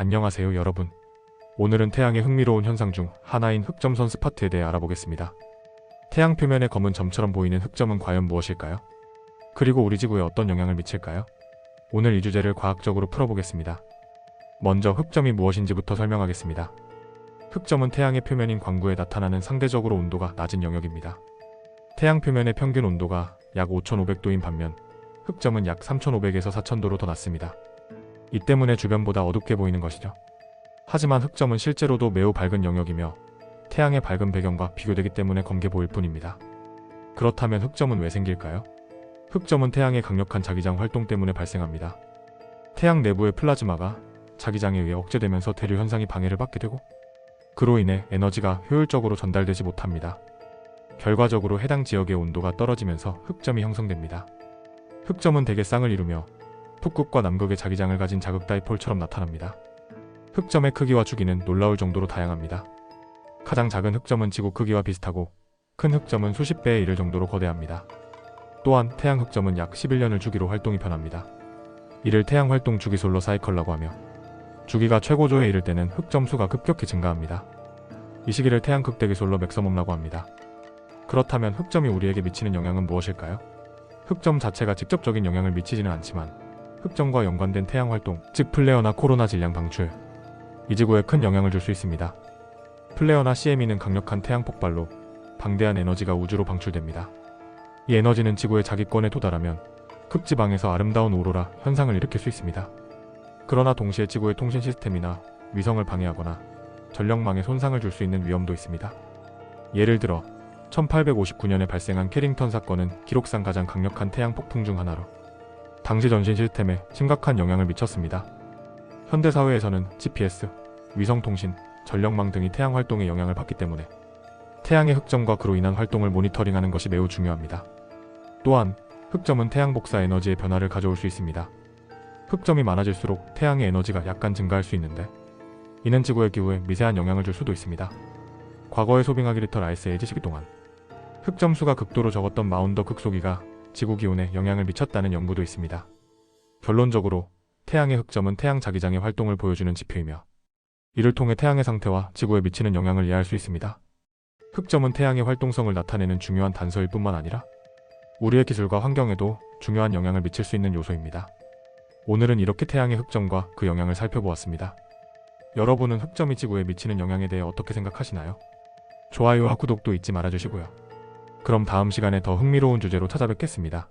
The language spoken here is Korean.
안녕하세요 여러분. 오늘은 태양의 흥미로운 현상 중 하나인 흑점선 스파트에 대해 알아보겠습니다. 태양 표면에 검은 점처럼 보이는 흑점은 과연 무엇일까요? 그리고 우리 지구에 어떤 영향을 미칠까요? 오늘 이 주제를 과학적으로 풀어보겠습니다. 먼저 흑점이 무엇인지부터 설명하겠습니다. 흑점은 태양의 표면인 광구에 나타나는 상대적으로 온도가 낮은 영역입니다. 태양 표면의 평균 온도가 약 5,500도인 반면 흑점은 약 3,500에서 4,000도로 더 낮습니다. 이 때문에 주변보다 어둡게 보이는 것이죠. 하지만 흑점은 실제로도 매우 밝은 영역이며 태양의 밝은 배경과 비교되기 때문에 검게 보일 뿐입니다. 그렇다면 흑점은 왜 생길까요? 흑점은 태양의 강력한 자기장 활동 때문에 발생합니다. 태양 내부의 플라즈마가 자기장에 의해 억제되면서 대류 현상이 방해를 받게 되고 그로 인해 에너지가 효율적으로 전달되지 못합니다. 결과적으로 해당 지역의 온도가 떨어지면서 흑점이 형성됩니다. 흑점은 대개 쌍을 이루며 북극과 남극의 자기장을 가진 자극 다이폴처럼 나타납니다. 흑점의 크기와 주기는 놀라울 정도로 다양합니다. 가장 작은 흑점은 지구 크기와 비슷하고 큰 흑점은 수십 배에 이를 정도로 거대합니다. 또한 태양 흑점은 약 11년을 주기로 활동이 변합니다. 이를 태양 활동 주기 솔로 사이클라고 하며 주기가 최고조에 이를 때는 흑점 수가 급격히 증가합니다. 이 시기를 태양 극대기 솔로 맥서멈이라고 합니다. 그렇다면 흑점이 우리에게 미치는 영향은 무엇일까요? 흑점 자체가 직접적인 영향을 미치지는 않지만 흑점과 연관된 태양 활동, 즉 플레어나 코로나 질량 방출, 이 지구에 큰 영향을 줄 수 있습니다. 플레어나 CME는 강력한 태양 폭발로 방대한 에너지가 우주로 방출됩니다. 이 에너지는 지구의 자기권에 도달하면 극지방에서 아름다운 오로라 현상을 일으킬 수 있습니다. 그러나 동시에 지구의 통신 시스템이나 위성을 방해하거나 전력망에 손상을 줄 수 있는 위험도 있습니다. 예를 들어 1859년에 발생한 캐링턴 사건은 기록상 가장 강력한 태양 폭풍 중 하나로 당시 전신 시스템에 심각한 영향을 미쳤습니다. 현대 사회에서는 GPS, 위성 통신, 전력망 등이 태양 활동에 영향을 받기 때문에 태양의 흑점과 그로 인한 활동을 모니터링하는 것이 매우 중요합니다. 또한 흑점은 태양 복사 에너지의 변화를 가져올 수 있습니다. 흑점이 많아질수록 태양의 에너지가 약간 증가할 수 있는데 이는 지구의 기후에 미세한 영향을 줄 수도 있습니다. 과거의 소빙하기 리터 아이스 에이지 시기 동안 흑점 수가 극도로 적었던 마운더 극소기가 지구 기온에 영향을 미쳤다는 연구도 있습니다. 결론적으로 태양의 흑점은 태양 자기장의 활동을 보여주는 지표이며 이를 통해 태양의 상태와 지구에 미치는 영향을 이해할 수 있습니다. 흑점은 태양의 활동성을 나타내는 중요한 단서일 뿐만 아니라 우리의 기술과 환경에도 중요한 영향을 미칠 수 있는 요소입니다. 오늘은 이렇게 태양의 흑점과 그 영향을 살펴보았습니다. 여러분은 흑점이 지구에 미치는 영향에 대해 어떻게 생각하시나요? 좋아요와 구독도 잊지 말아주시고요. 그럼 다음 시간에 더 흥미로운 주제로 찾아뵙겠습니다.